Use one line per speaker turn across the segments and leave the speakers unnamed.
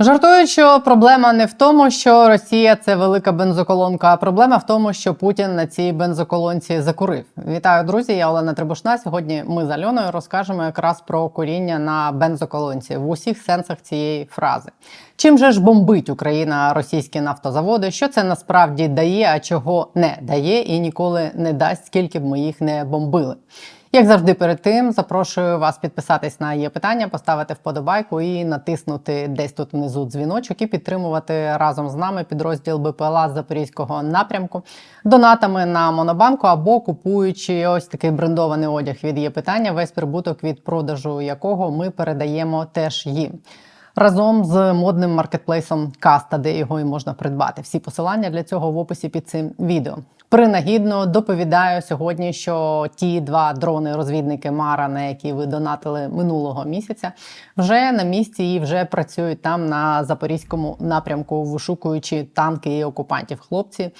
Жартують, що проблема не в тому, що Росія це велика бензоколонка, а проблема в тому, що Путін на цій бензоколонці закурив. Вітаю, друзі! Я Олена Трибушна. Сьогодні ми з Альоною розкажемо якраз про куріння на бензоколонці в усіх сенсах цієї фрази. Чим же ж бомбить Україна російські нафтозаводи? Що це насправді дає, а чого не дає і ніколи не дасть, скільки б ми їх не бомбили. Як завжди, перед тим запрошую вас підписатись на є питання, поставити вподобайку і натиснути десь тут внизу дзвіночок і підтримувати разом з нами підрозділ БПЛА з Запорізького напрямку донатами на Монобанку або купуючи ось такий брендований одяг від є питання, весь прибуток від продажу якого ми передаємо теж їм. Разом з модним маркетплейсом Каста, де його і можна придбати. Всі посилання для цього в описі під цим відео. Принагідно доповідаю сьогодні, що ті два дрони-розвідники Мара, на які ви донатили минулого місяця, вже на місці і вже працюють там на запорізькому напрямку, вишукуючи танки і окупантів. Хлопці,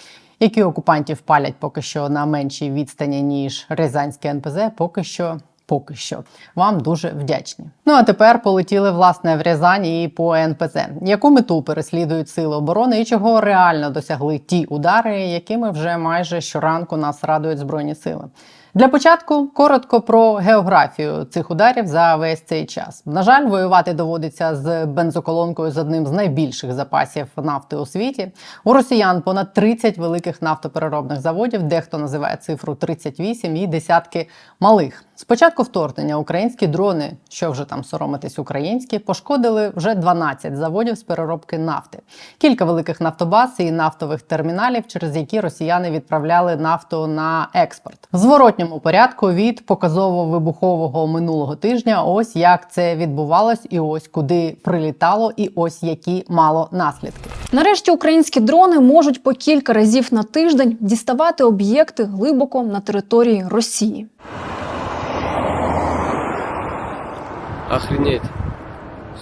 які окупантів палять поки що на меншій відстані ніж Рязанське НПЗ, поки що. Поки що вам дуже вдячні. Ну а тепер полетіли власне в Рязань і по НПЗ. Яку мету переслідують сили оборони і чого реально досягли ті удари, якими вже майже щоранку нас радують збройні сили? Для початку коротко про географію цих ударів за весь цей час. На жаль, воювати доводиться з бензоколонкою з одним з найбільших запасів нафти у світі. У росіян понад 30 великих нафтопереробних заводів, дехто називає цифру 38 і десятки малих. Спочатку вторгнення українські дрони, що вже там соромитись українські, пошкодили вже 12 заводів з переробки нафти, кілька великих нафтобаз і нафтових терміналів, через які росіяни відправляли нафту на експорт. В зворотньому порядку від показово-вибухового минулого тижня. Ось як це відбувалось, і ось куди прилітало, і ось які мало наслідки.
Нарешті українські дрони можуть по кілька разів на тиждень діставати об'єкти глибоко на території Росії.
Охренеть.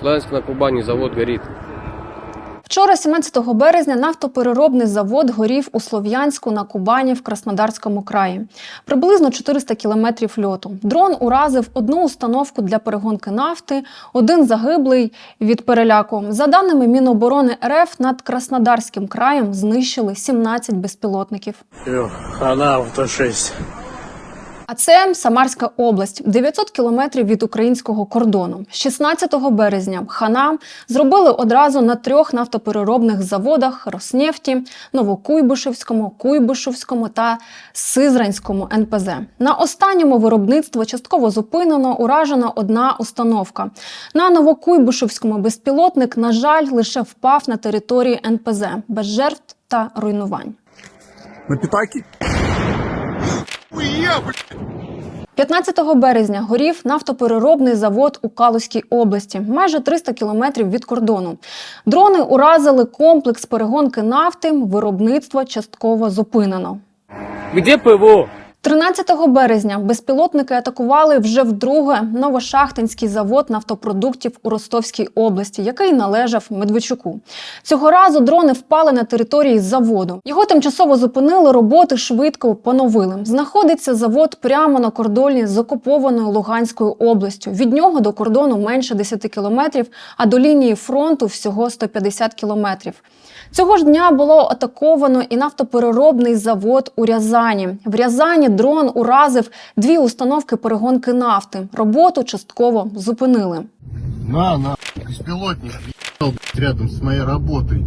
Славянск на Кубани завод горит.
Вчора, 17 березня, нафтопереробний завод горів у Слов'янську на Кубані в Краснодарському краї. Приблизно 400 кілометрів льоту. Дрон уразив одну установку для перегонки нафти, один загиблий від переляку. За даними Міноборони РФ, над Краснодарським краєм знищили 17 безпілотників.
Хана авто-6.
А це Самарська область, 900 кілометрів від українського кордону. 16 березня Хана зробили одразу на трьох нафтопереробних заводах Роснефті, Новокуйбишевському, Куйбишевському та Сизранському НПЗ. На останньому виробництво частково зупинено, уражена одна установка. На Новокуйбишевському безпілотник, на жаль, лише впав на території НПЗ без жертв та руйнувань.
На пятаки?
15 березня горів нафтопереробний завод у Калузькій області, майже 300 кілометрів від кордону. Дрони уразили комплекс перегонки нафти, виробництво частково зупинено.
Де ПВО?
13 березня безпілотники атакували вже вдруге Новошахтинський завод нафтопродуктів у Ростовській області, який належав Медведчуку. Цього разу дрони впали на території заводу. Його тимчасово зупинили, роботи швидко поновили. Знаходиться завод прямо на кордоні з окупованою Луганською областю. Від нього до кордону менше 10 кілометрів, а до лінії фронту всього 150 кілометрів. Цього ж дня було атаковано і нафтопереробний завод у Рязані. В Рязані дрон уразив дві установки перегонки нафти. Роботу частково зупинили.
На, на, безпілотник рядом з моєю роботою.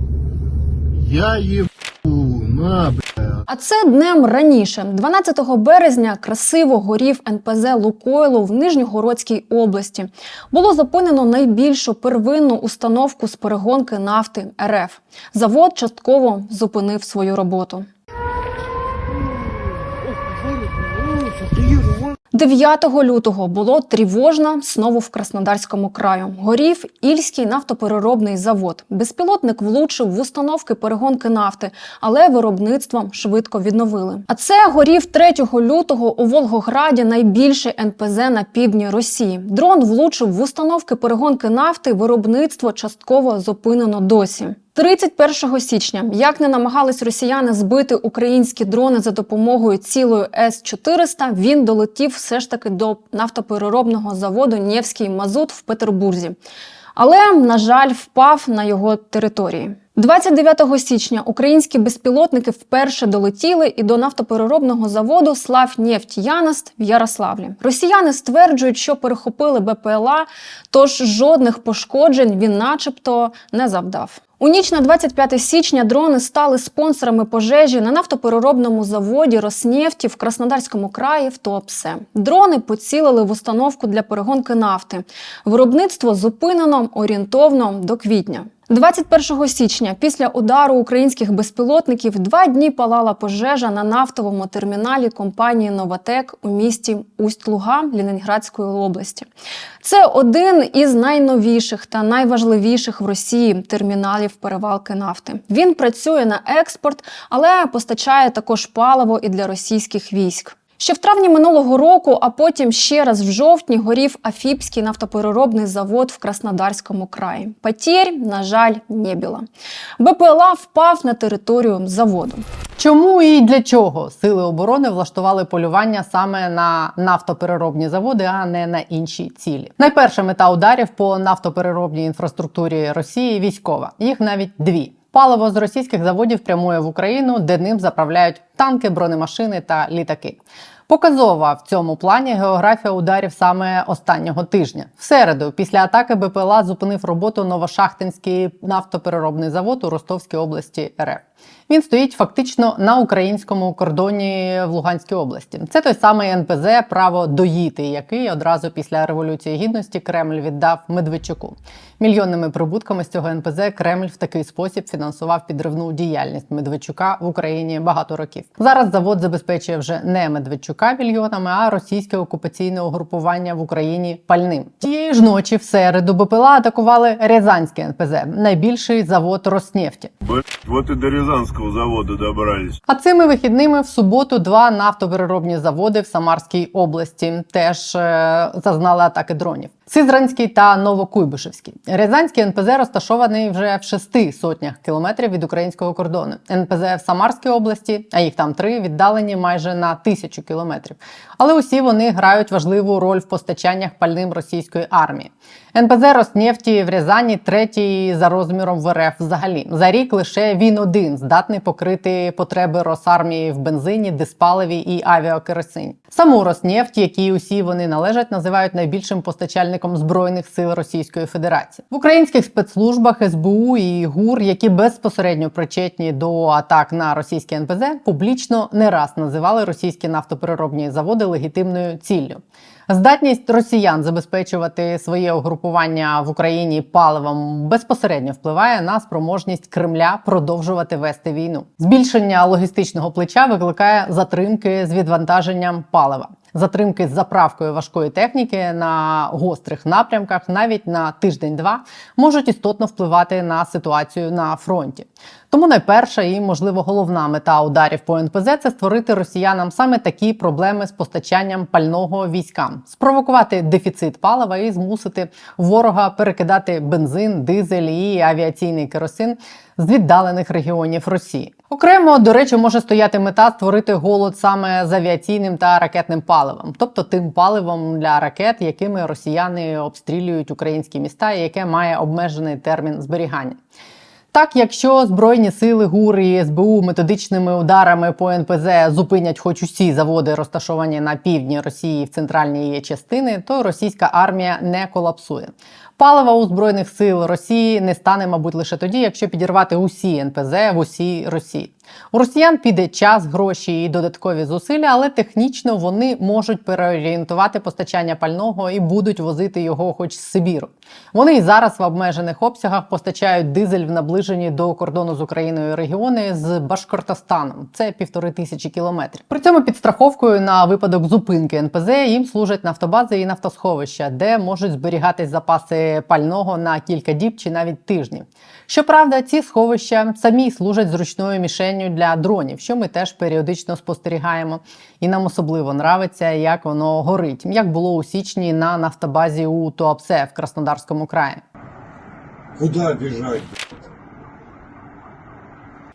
Я їбу, на, бля.
А це днем раніше, 12 березня, красиво горів НПЗ Лукойлу в Нижньогородській області. Було зупинено найбільшу первинну установку з перегонки нафти РФ. Завод частково зупинив свою роботу. 9 лютого було тривожно знову в Краснодарському краю. Горів Ільський нафтопереробний завод. Безпілотник влучив в установки перегонки нафти, але виробництвом швидко відновили. А це горів 3 лютого у Волгограді найбільший НПЗ на півдні Росії. Дрон влучив в установки перегонки нафти. Виробництво частково зупинено досі. 31 січня, як не намагались росіяни збити українські дрони за допомогою цілої С-400, він долетів все ж таки до нафтопереробного заводу Нєвський Мазут в Петербурзі. але, на жаль, впав на його території. 29 січня українські безпілотники вперше долетіли і до нафтопереробного заводу Славнефть Янаст в Ярославлі. Росіяни стверджують, що перехопили БПЛА, тож жодних пошкоджень він, начебто, не завдав. У ніч на 25 січня дрони стали спонсорами пожежі на нафтопереробному заводі Роснефті в Краснодарському краї в Туапсе. Дрони поцілили в установку для перегонки нафти. Виробництво зупинено орієнтовно до квітня. 21 січня після удару українських безпілотників два дні палала пожежа на нафтовому терміналі компанії Новатек у місті Усть-Луга Лінінградської області. Це один із найновіших та найважливіших в Росії терміналів перевалки нафти. Він працює на експорт, але постачає також паливо і для російських військ. Ще в травні минулого року, а потім ще раз в жовтні горів Афіпський нафтопереробний завод в Краснодарському краї. Потєрь, на жаль, не було. БПЛА впав на територію заводу.
Чому і для чого сили оборони влаштували полювання саме на нафтопереробні заводи, а не на інші цілі? Найперша мета ударів по нафтопереробній інфраструктурі Росії військова. Їх навіть дві. Паливо з російських заводів прямує в Україну, де ним заправляють танки, бронемашини та літаки. Показова в цьому плані географія ударів саме останнього тижня. В середу, після атаки БПЛА зупинив роботу Новошахтинський нафтопереробний завод у Ростовській області РФ. Він стоїть фактично на українському кордоні в Луганській області. Це той самий НПЗ право доїти, який одразу після революції гідності Кремль віддав Медведчуку. Мільйонними прибутками з цього НПЗ Кремль в такий спосіб фінансував підривну діяльність Медведчука в Україні багато років. Зараз завод забезпечує вже не Медведчука мільйонами, а російське окупаційне угрупування в Україні пальним. Тієї ж ночі в середу БПЛА атакували Рязанське НПЗ, найбільший завод Роснефті.
Вот и до Рязанского завода добрались.
А цими вихідними в суботу два нафтопереробні заводи в Самарській області теж е, зазнали атаки дронів. Сизранський та Новокуйбишевський. Рязанський НПЗ розташований вже в шести сотнях кілометрів від українського кордону. НПЗ в Самарській області, а їх там три, віддалені майже на тисячу кілометрів. Але усі вони грають важливу роль в постачаннях пальним російської армії. НПЗ Роснефті в Рязані третій за розміром в РФ взагалі. За рік лише він один здатний покрити потреби Росармії в бензині, диспаливі і авіакеросині. Саму Роснефть, якій усі вони належать, називають найбільшим постачальником збройних сил Російської Федерації в українських спецслужбах СБУ і ГУР, які безпосередньо причетні до атак на російські НПЗ, публічно не раз називали російські нафтопереробні заводи легітимною ціллю. Здатність росіян забезпечувати своє угрупування в Україні паливом безпосередньо впливає на спроможність Кремля продовжувати вести війну. Збільшення логістичного плеча викликає затримки з відвантаженням палива. Затримки з заправкою важкої техніки на гострих напрямках навіть на тиждень-два можуть істотно впливати на ситуацію на фронті. Тому найперша і, можливо, головна мета ударів по НПЗ це створити росіянам саме такі проблеми з постачанням пального військам, спровокувати дефіцит палива і змусити ворога перекидати бензин, дизель і авіаційний керосин з віддалених регіонів Росії. Окремо, до речі, може стояти мета створити голод саме з авіаційним та ракетним паливом, тобто тим паливом для ракет, якими росіяни обстрілюють українські міста, і яке має обмежений термін зберігання. Так, якщо збройні сили ГУР і СБУ методичними ударами по НПЗ зупинять хоч усі заводи, розташовані на півдні Росії в центральній її частини, то російська армія не колапсує. Палива у збройних сил Росії не стане, мабуть, лише тоді, якщо підірвати усі НПЗ в усій Росії. У росіян піде час, гроші і додаткові зусилля, але технічно вони можуть переорієнтувати постачання пального і будуть возити його хоч з Сибіру. Вони і зараз в обмежених обсягах постачають дизель в наближені до кордону з Україною регіони з Башкортостаном. Це півтори тисячі кілометрів. При цьому під страховкою на випадок зупинки НПЗ їм служать нафтобази і нафтосховища, де можуть зберігатись запаси пального на кілька діб чи навіть тижнів. Щоправда, ці сховища самі служать зручною мішенню для дронів, що ми теж періодично спостерігаємо. І нам особливо нравиться, як воно горить, як було у січні на нафтобазі у Туапсе в Краснодарському краї.
Куда бежать?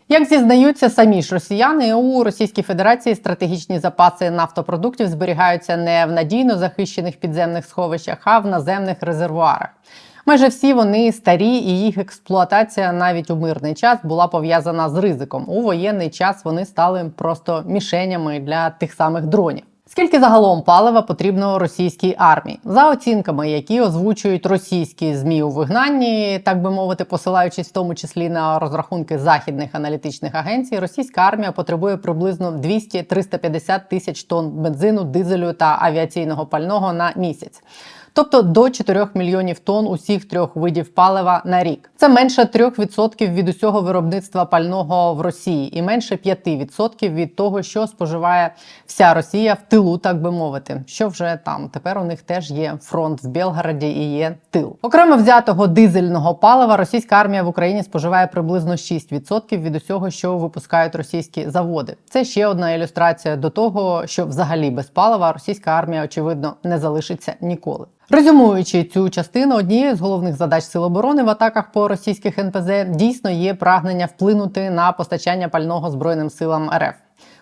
Як зізнаються самі ж росіяни, у Російській Федерації стратегічні запаси нафтопродуктів зберігаються не в надійно захищених підземних сховищах, а в наземних резервуарах. Майже всі вони старі, і їх експлуатація навіть у мирний час була пов'язана з ризиком. У воєнний час вони стали просто мішенями для тих самих дронів. Скільки загалом палива потрібно російській армії? За оцінками, які озвучують російські змі у вигнанні, так би мовити, посилаючись в тому числі на розрахунки західних аналітичних агенцій, російська армія потребує приблизно 200-350 тисяч тонн бензину, дизелю та авіаційного пального на місяць. Тобто до 4 мільйонів тонн усіх трьох видів палива на рік. Це менше 3% від усього виробництва пального в Росії і менше 5% від того, що споживає вся Росія в тилу, так би мовити. Що вже там тепер у них теж є фронт в Белгороді і є тил. Окремо взятого дизельного палива російська армія в Україні споживає приблизно 6% від усього, що випускають російські заводи. Це ще одна ілюстрація до того, що взагалі без палива російська армія очевидно не залишиться ніколи. Резюмуючи цю частину, однією з головних задач Сил оборони в атаках по російських НПЗ дійсно є прагнення вплинути на постачання пального збройним силам РФ.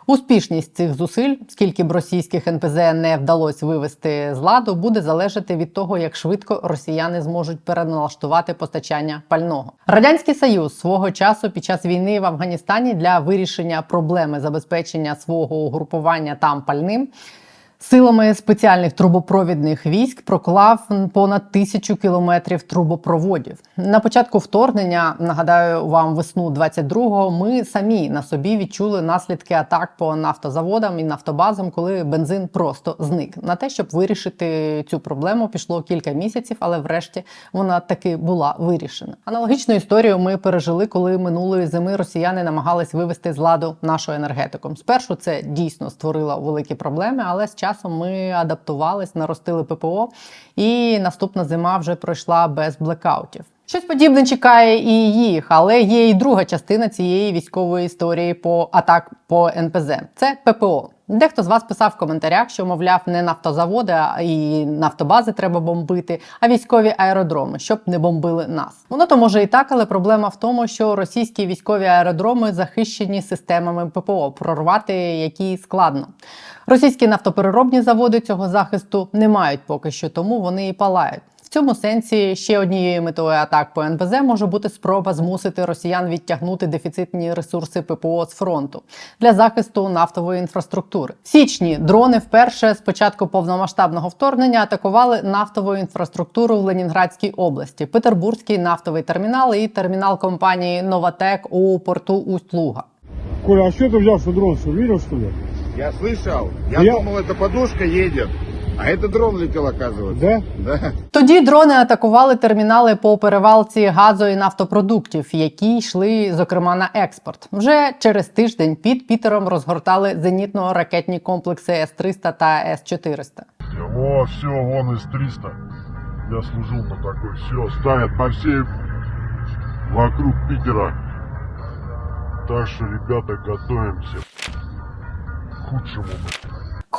Успішність цих зусиль, скільки б російських НПЗ не вдалося вивести з ладу, буде залежати від того, як швидко росіяни зможуть переналаштувати постачання пального. Радянський Союз свого часу під час війни в Афганістані для вирішення проблеми забезпечення свого угрупування там пальним. Силами спеціальних трубопровідних військ проклав понад тисячу кілометрів трубопроводів. На початку вторгнення, нагадаю вам, весну 22-го, ми самі на собі відчули наслідки атак по нафтозаводам і нафтобазам, коли бензин просто зник. На те, щоб вирішити цю проблему, пішло кілька місяців, але врешті вона таки була вирішена. Аналогічну історію ми пережили, коли минулої зими росіяни намагались вивести з ладу нашу енергетику. Спершу це дійсно створило великі проблеми, але з часом ми адаптувались, наростили ППО, і наступна зима вже пройшла без блекаутів. Щось подібне чекає і їх, але є і друга частина цієї військової історії по атак по НПЗ. Це ППО. Дехто з вас писав в коментарях, що мовляв не нафтозаводи і нафтобази треба бомбити, а військові аеродроми, щоб не бомбили нас. Воно то може і так, але проблема в тому, що російські військові аеродроми захищені системами ППО, прорвати які складно. Російські нафтопереробні заводи цього захисту не мають поки що, тому вони і палають В цьому сенсі ще однією метою атак по НПЗ може бути спроба змусити росіян відтягнути дефіцитні ресурси ППО з фронту для захисту нафтової інфраструктури. В січні дрони вперше з початку повномасштабного вторгнення атакували нафтову інфраструктуру в Ленінградській області, Петербурзький нафтовий термінал і термінал компанії Новатек у порту Усть-Луга.
Коля, а что ты взял, что дрон, что видел, что ли?
Я слышал. Я,
Я-
думал, это подушка едет. А это дрон летел, оказывается.
Да?
Да.
Тоді дрони атакували термінали по перевалці газу і нафтопродуктів, які йшли, зокрема, на експорт. Вже через тиждень під Пітером розгортали зенітно-ракетні комплекси С-300 та С-400.
О, все, вон из 300. Я служил на такой. Все, ставят по всей вокруг Питера. Так что, ребята, готовимся к худшему.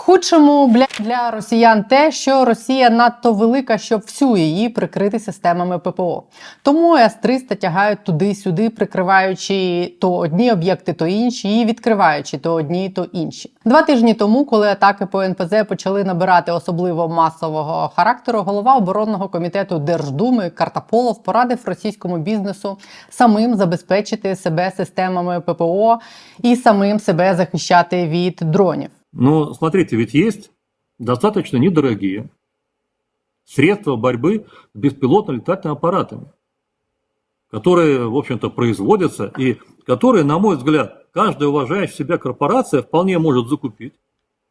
Худшому бля для росіян те, що Росія надто велика, щоб всю її прикрити системами ППО. Тому С-300 тягають туди-сюди, прикриваючи то одні об'єкти, то інші, і відкриваючи то одні, то інші. Два тижні тому, коли атаки по НПЗ почали набирати особливо масового характеру, голова оборонного комітету Держдуми Картаполов порадив російському бізнесу самим забезпечити себе системами ППО і самим себе захищати від дронів.
Но смотрите, ведь есть достаточно недорогие средства борьбы с беспилотно-летательными аппаратами, которые, в общем-то, производятся и которые, на мой взгляд, каждая уважающая себя корпорация вполне может закупить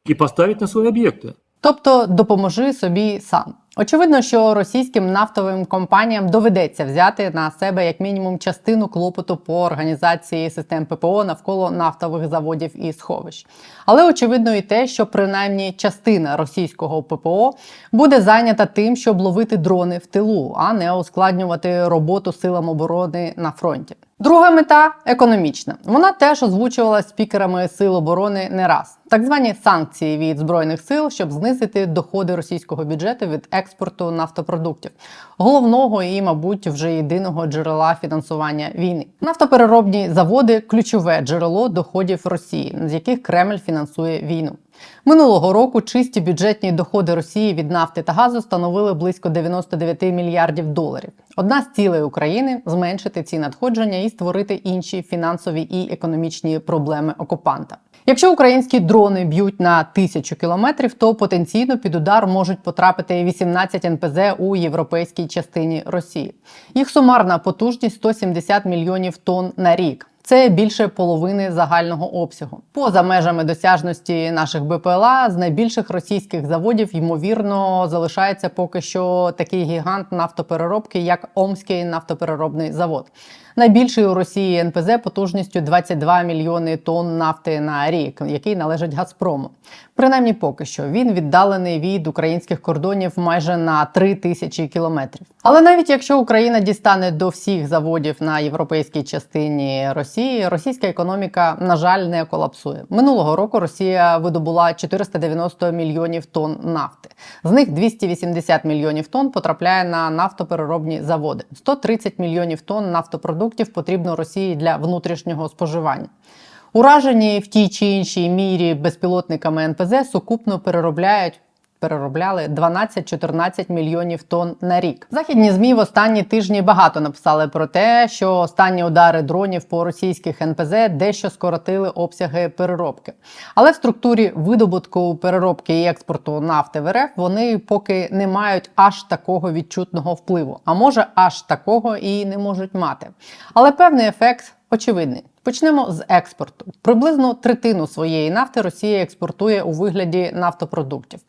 и поставить на свои объекты.
Тобто допоможи собі сам. Очевидно, що російським нафтовим компаніям доведеться взяти на себе як мінімум частину клопоту по організації систем ППО навколо нафтових заводів і сховищ. Але очевидно і те, що принаймні частина російського ППО буде зайнята тим, щоб ловити дрони в тилу, а не ускладнювати роботу силам оборони на фронті. Друга мета економічна. Вона теж озвучувалась спікерами сил оборони не раз. Так звані санкції від збройних сил, щоб знизити доходи російського бюджету від експорту нафтопродуктів, головного і, мабуть, вже єдиного джерела фінансування війни. Нафтопереробні заводи ключове джерело доходів Росії, з яких Кремль фінансує війну. Минулого року чисті бюджетні доходи Росії від нафти та газу становили близько 99 мільярдів доларів. Одна з цілей України зменшити ці надходження і створити інші фінансові і економічні проблеми окупанта. Якщо українські дрони б'ють на тисячу кілометрів, то потенційно під удар можуть потрапити 18 НПЗ у європейській частині Росії. Їх сумарна потужність 170 мільйонів тонн на рік. Це більше половини загального обсягу. Поза межами досяжності наших БПЛА з найбільших російських заводів ймовірно залишається поки що такий гігант нафтопереробки, як Омський нафтопереробний завод. Найбільший у Росії НПЗ потужністю 22 мільйони тонн нафти на рік, який належить Газпрому. Принаймні, поки що він віддалений від українських кордонів майже на 3 тисячі кілометрів. Але навіть якщо Україна дістане до всіх заводів на європейській частині Росії, російська економіка, на жаль, не колапсує. Минулого року Росія видобула 490 мільйонів тонн нафти. З них 280 мільйонів тонн потрапляє на нафтопереробні заводи. 130 мільйонів тонн нафтопродуктів потрібно Росії для внутрішнього споживання. Уражені в тій чи іншій мірі безпілотниками НПЗ сукупно переробляють. Переробляли 12-14 мільйонів тонн на рік. Західні змі в останні тижні багато написали про те, що останні удари дронів по російських НПЗ дещо скоротили обсяги переробки. Але в структурі видобутку переробки і експорту нафти в РФ вони поки не мають аж такого відчутного впливу, а може аж такого і не можуть мати. Але певний ефект очевидний. Почнемо з експорту. Приблизно третину своєї нафти Росія експортує у вигляді нафтопродуктів.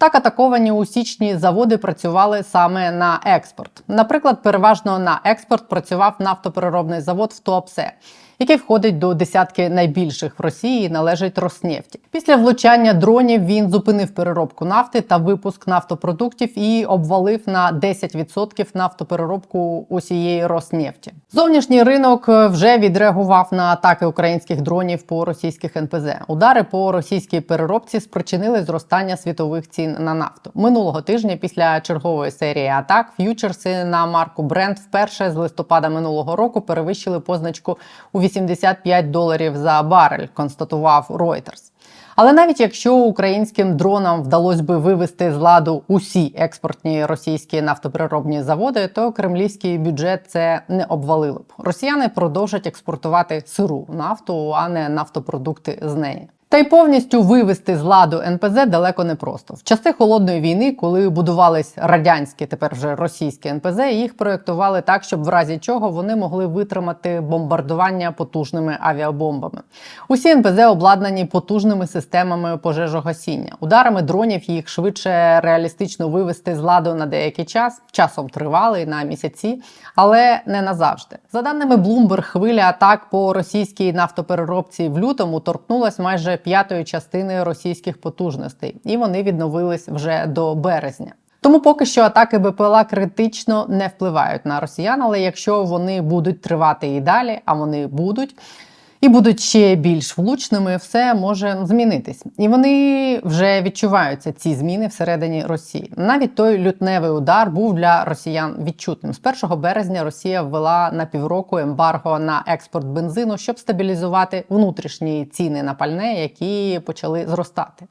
Так атаковані у січні заводи працювали саме на експорт. Наприклад, переважно на експорт працював нафтопереробний завод в Туапсе, який входить до десятки найбільших в Росії, належить Роснефті. Після влучання дронів він зупинив переробку нафти та випуск нафтопродуктів і обвалив на 10% нафтопереробку усієї Роснефті. Зовнішній ринок вже відреагував на атаки українських дронів по російських НПЗ. Удари по російській переробці спричинили зростання світових цін на нафту. Минулого тижня, після чергової серії атак, ф'ючерси на марку Brent вперше з листопада минулого року перевищили позначку у 85 доларів за барель, констатував Reuters. Але навіть якщо українським дронам вдалося би вивести з ладу усі експортні російські нафтопереробні заводи, то кремлівський бюджет це не обвалило б. Росіяни продовжать експортувати сиру нафту, а не нафтопродукти з неї. Та й повністю вивести з ладу НПЗ далеко не просто. В часи холодної війни, коли будувались радянські, тепер вже російські НПЗ, їх проєктували так, щоб в разі чого вони могли витримати бомбардування потужними авіабомбами. Усі НПЗ обладнані потужними системами пожежогасіння. Ударами дронів їх швидше реалістично вивести з ладу на деякий час, часом тривалий на місяці, але не назавжди. За даними Bloomberg, хвиля атак по російській нафтопереробці в лютому торкнулась майже п'ятої частини російських потужностей, і вони відновились вже до березня. Тому поки що атаки БПЛА критично не впливають на росіян, але якщо вони будуть тривати і далі, а вони будуть. І будуть ще більш влучними, все може змінитись, і вони вже відчуваються ці зміни всередині Росії. Навіть той лютневий удар був для росіян відчутним. З 1 березня Росія ввела на півроку ембарго на експорт бензину, щоб стабілізувати внутрішні ціни на пальне, які почали зростати.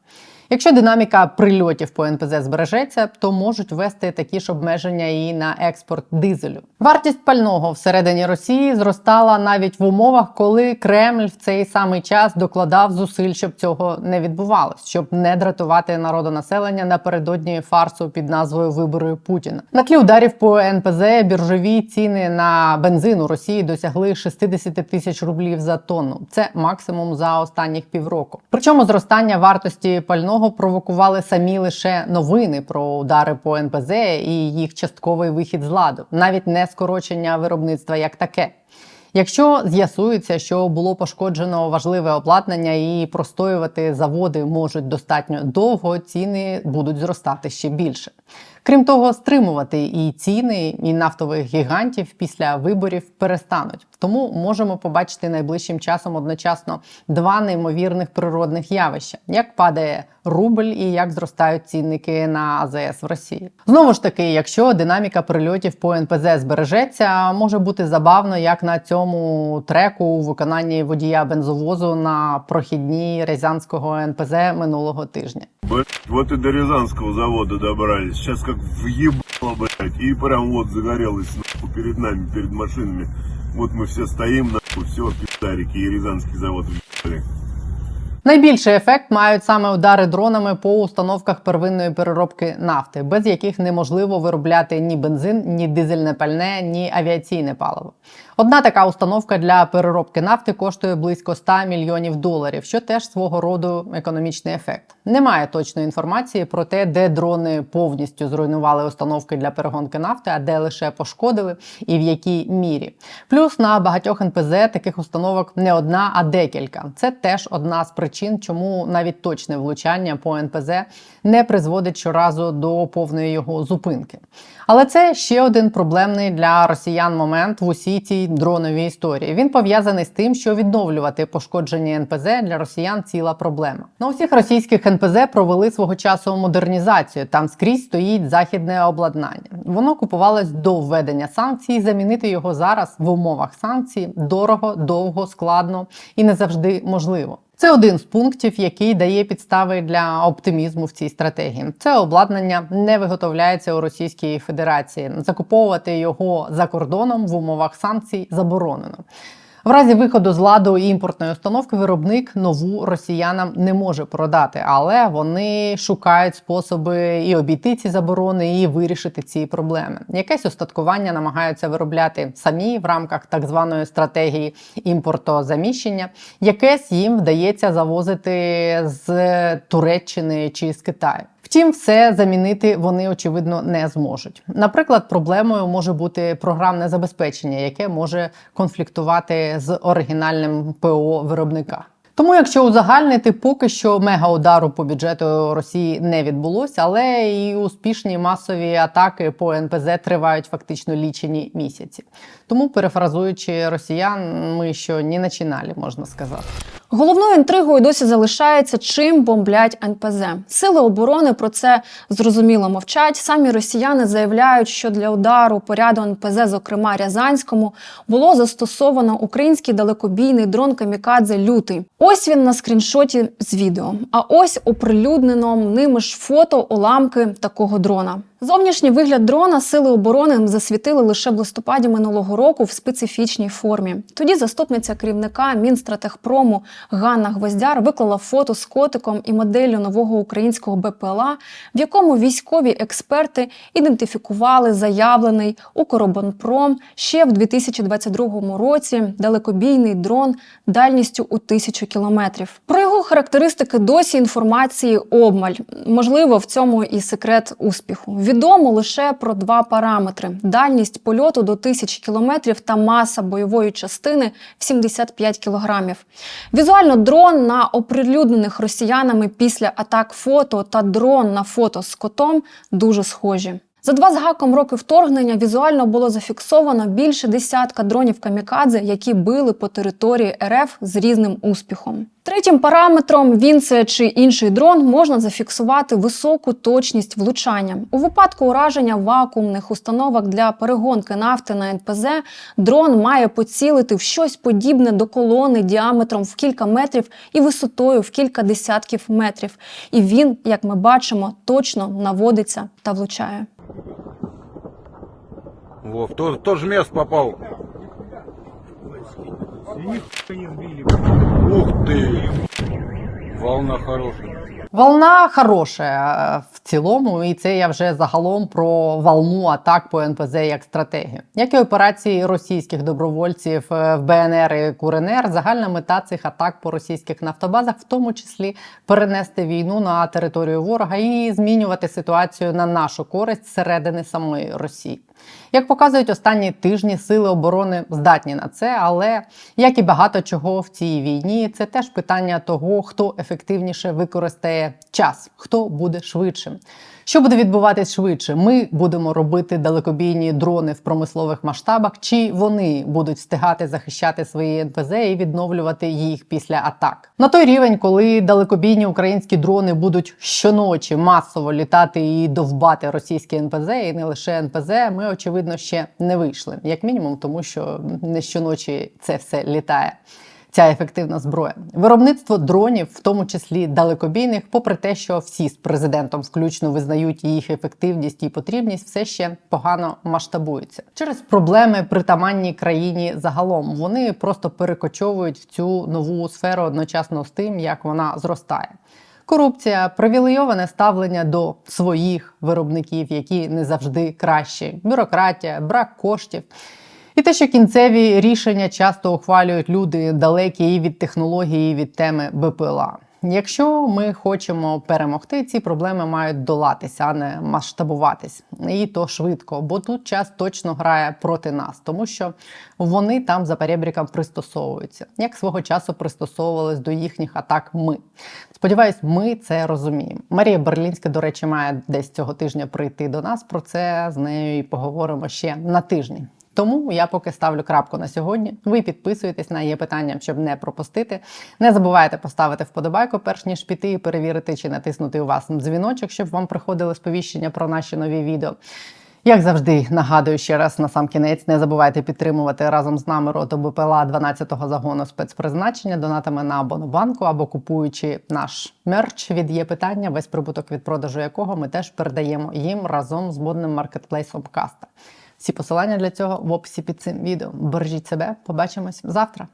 Якщо динаміка прильотів по НПЗ збережеться, то можуть ввести такі ж обмеження і на експорт дизелю. Вартість пального всередині Росії зростала навіть в умовах, коли Кремль в цей самий час докладав зусиль, щоб цього не відбувалось, щоб не дратувати народонаселення напередодні фарсу під назвою Вибори Путіна. На тлі ударів по НПЗ біржові ціни на бензин у Росії досягли 60 тисяч рублів за тонну. Це максимум за останніх півроку. Причому зростання вартості пального провокували самі лише новини про удари по НПЗ і їх частковий вихід з ладу, навіть не скорочення виробництва як таке. Якщо з'ясується, що було пошкоджено важливе обладнання і простоювати заводи можуть достатньо довго, ціни будуть зростати ще більше. Крім того, стримувати і ціни, і нафтових гігантів після виборів перестануть. Тому можемо побачити найближчим часом одночасно два неймовірних природних явища: як падає рубль і як зростають цінники на АЗС в Росії. Знову ж таки, якщо динаміка прильотів по НПЗ збережеться, може бути забавно, як на цьому треку у виконанні водія бензовозу на прохідній Рязанського НПЗ минулого тижня.
вот и до Рязанского завода добрались. Сейчас как въебало, блять. И прям вот загорелось нахуй перед нами, перед машинами. Вот мы все стоим, нахуй, все, пиздарики, и Рязанский завод въебали.
Найбільший ефект мають саме удари дронами по установках первинної переробки нафти, без яких неможливо виробляти ні бензин, ні дизельне пальне, ні авіаційне паливо. Одна така установка для переробки нафти коштує близько 100 мільйонів доларів, що теж свого роду економічний ефект. Немає точної інформації про те, де дрони повністю зруйнували установки для перегонки нафти, а де лише пошкодили і в якій мірі. Плюс на багатьох НПЗ таких установок не одна, а декілька. Це теж одна з причин, чому навіть точне влучання по НПЗ не призводить щоразу до повної його зупинки. Але це ще один проблемний для росіян момент в усій цій дроновій історії. Він пов'язаний з тим, що відновлювати пошкоджені НПЗ для росіян ціла проблема. На усіх російських НПЗ провели свого часу модернізацію. Там скрізь стоїть західне обладнання. Воно купувалось до введення санкцій. Замінити його зараз в умовах санкцій дорого, довго, складно і не завжди можливо. Це один з пунктів, який дає підстави для оптимізму в цій стратегії. Це обладнання не виготовляється у Російській Федерації. Закуповувати його за кордоном в умовах санкцій заборонено. В разі виходу з ладу імпортної установки виробник нову росіянам не може продати, але вони шукають способи і обійти ці заборони, і вирішити ці проблеми. Якесь остаткування намагаються виробляти самі в рамках так званої стратегії імпортозаміщення. Якесь їм вдається завозити з Туреччини чи з Китаю. Втім, все замінити вони очевидно не зможуть. Наприклад, проблемою може бути програмне забезпечення, яке може конфліктувати з оригінальним ПО виробника. Тому, якщо узагальнити, поки що мегаудару по бюджету Росії не відбулося, але і успішні масові атаки по НПЗ тривають фактично лічені місяці. Тому, перефразуючи росіян, ми що не починали, можна сказати.
Головною інтригою досі залишається, чим бомблять НПЗ. Сили оборони про це зрозуміло мовчать. Самі росіяни заявляють, що для удару по ряду НПЗ, зокрема Рязанському, було застосовано український далекобійний дрон Камікадзе Лютий. Ось він на скріншоті з відео. А ось оприлюднено ними ж фото уламки такого дрона. Зовнішній вигляд дрона сили оборони засвітили лише в листопаді минулого року в специфічній формі. Тоді заступниця керівника Мінстратехпрому Ганна Гвоздяр виклала фото з котиком і моделлю нового українського БПЛА, в якому військові експерти ідентифікували заявлений Укробонпром ще в 2022 році далекобійний дрон дальністю у тисячу кілометрів. Про його характеристики досі інформації обмаль. Можливо, в цьому і секрет успіху. Відомо лише про два параметри: дальність польоту до тисячі кілометрів та маса бойової частини в 75 кілограмів. Візуально дрон на оприлюднених росіянами після атак фото та дрон на фото з котом дуже схожі. За два з гаком роки вторгнення візуально було зафіксовано більше десятка дронів камікадзе, які били по території РФ з різним успіхом. Третім параметром він це чи інший дрон можна зафіксувати високу точність влучання. У випадку ураження вакуумних установок для перегонки нафти на НПЗ дрон має поцілити в щось подібне до колони діаметром в кілька метрів і висотою в кілька десятків метрів. І він, як ми бачимо, точно наводиться та влучає.
Во, в то, в то же место попал. Ух ты! Волна хорошая.
Волна хороша в цілому, і це я вже загалом про волну атак по НПЗ як стратегію. Як і операції російських добровольців е, в БНР і КУРНР, загальна мета цих атак по російських нафтобазах, в тому числі перенести війну на територію ворога і змінювати ситуацію на нашу користь зсередини самої Росії. Як показують останні тижні, сили оборони здатні на це, але як і багато чого в цій війні, це теж питання того, хто ефективніше використає час, хто буде швидшим. Що буде відбуватись швидше? Ми будемо робити далекобійні дрони в промислових масштабах, чи вони будуть встигати захищати свої НПЗ і відновлювати їх після атак? На той рівень, коли далекобійні українські дрони будуть щоночі масово літати і довбати російські НПЗ, і не лише НПЗ, ми очевидно ще не вийшли, як мінімум, тому що не щоночі це все літає. Ця ефективна зброя. Виробництво дронів, в тому числі далекобійних, попри те, що всі з президентом включно визнають їх ефективність і потрібність, все ще погано масштабуються через проблеми притаманні країні загалом. Вони просто перекочовують в цю нову сферу одночасно з тим, як вона зростає. Корупція, привілейоване ставлення до своїх виробників, які не завжди кращі, бюрократія, брак коштів. І те, що кінцеві рішення часто ухвалюють люди далекі і від технології, і від теми БПЛА. Якщо ми хочемо перемогти, ці проблеми мають долатися, а не масштабуватись. І то швидко, бо тут час точно грає проти нас, тому що вони там за перебріком пристосовуються, як свого часу пристосовувались до їхніх атак. Ми сподіваюсь, ми це розуміємо. Марія Берлінська, до речі, має десь цього тижня прийти до нас. Про це з нею і поговоримо ще на тижні. Тому я поки ставлю крапку на сьогодні. Ви підписуєтесь на є питання, щоб не пропустити. Не забувайте поставити вподобайку, перш ніж піти і перевірити, чи натиснути у вас дзвіночок, щоб вам приходили сповіщення про наші нові відео. Як завжди, нагадую ще раз на сам кінець, не забувайте підтримувати разом з нами роту БПЛА 12-го загону спецпризначення донатами на Абонобанку або купуючи наш мерч від є питання, весь прибуток від продажу якого ми теж передаємо їм разом з модним маркетплейсом Каста. Всі посилання для цього в описі під цим відео. Бережіть себе, побачимось завтра.